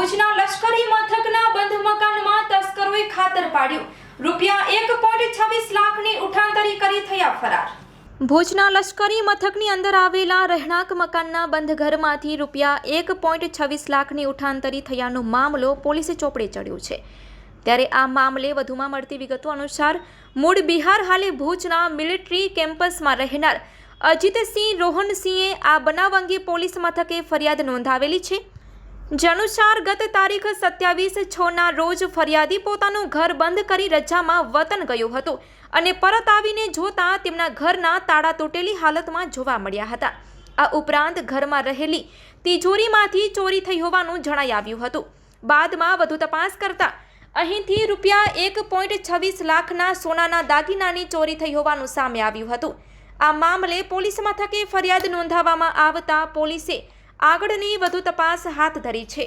ભુજના લશ્કરી મથકના બંધ મકાનમાં તસ્કરોએ ખાતર પાડ્યું. રૂપિયા એક પોઈન્ટ છવ્વીસ લાખની ઉઠાંતરી કરી થયા ફરાર. ભુજના લશ્કરી મથકની અંદર આવેલા રહેણાંક મકાનના બંધ ઘરમાંથી રૂપિયા એક પોઈન્ટ છવ્વીસ લાખની ઉઠાંતરી થયાનો મામલો પોલીસે ચોપડે ચડ્યો છે. ત્યારે આ મામલે વધુમાં મળતી વિગતો અનુસાર, મૂળ બિહાર હાલે ભુજના મિલિટરી કેમ્પસમાં રહેનાર અજીતસિંહ રોહનસિંહે આ બનાવ અંગે પોલીસ મથકે ફરિયાદ નોંધાવેલી છે. જે અનુસાર ગત તારીખ સત્યાવીસ છના રોજ ફરિયાદી પોતાનું ઘર બંધ કરી રજામાં વતન ગયો હતો અને પરત આવીને જોતા તેમના ઘરના તાળા તૂટેલી હાલતમાં જોવા મળ્યા હતા. આ ઉપરાંત ઘરમાં રહેલી તિજોરીમાંથી ચોરી થઈ હોવાનું જણાઈ આવ્યું હતું. બાદમાં વધુ તપાસ કરતા અહીંથી રૂપિયા એક પોઈન્ટ છવ્વીસ લાખના સોનાના દાગીનાની ચોરી થઈ હોવાનું સામે આવ્યું હતું. આ મામલે પોલીસ મથકે ફરિયાદ નોંધાવવામાં આવતા પોલીસે આગળની વધુ તપાસ હાથ ધરી છે.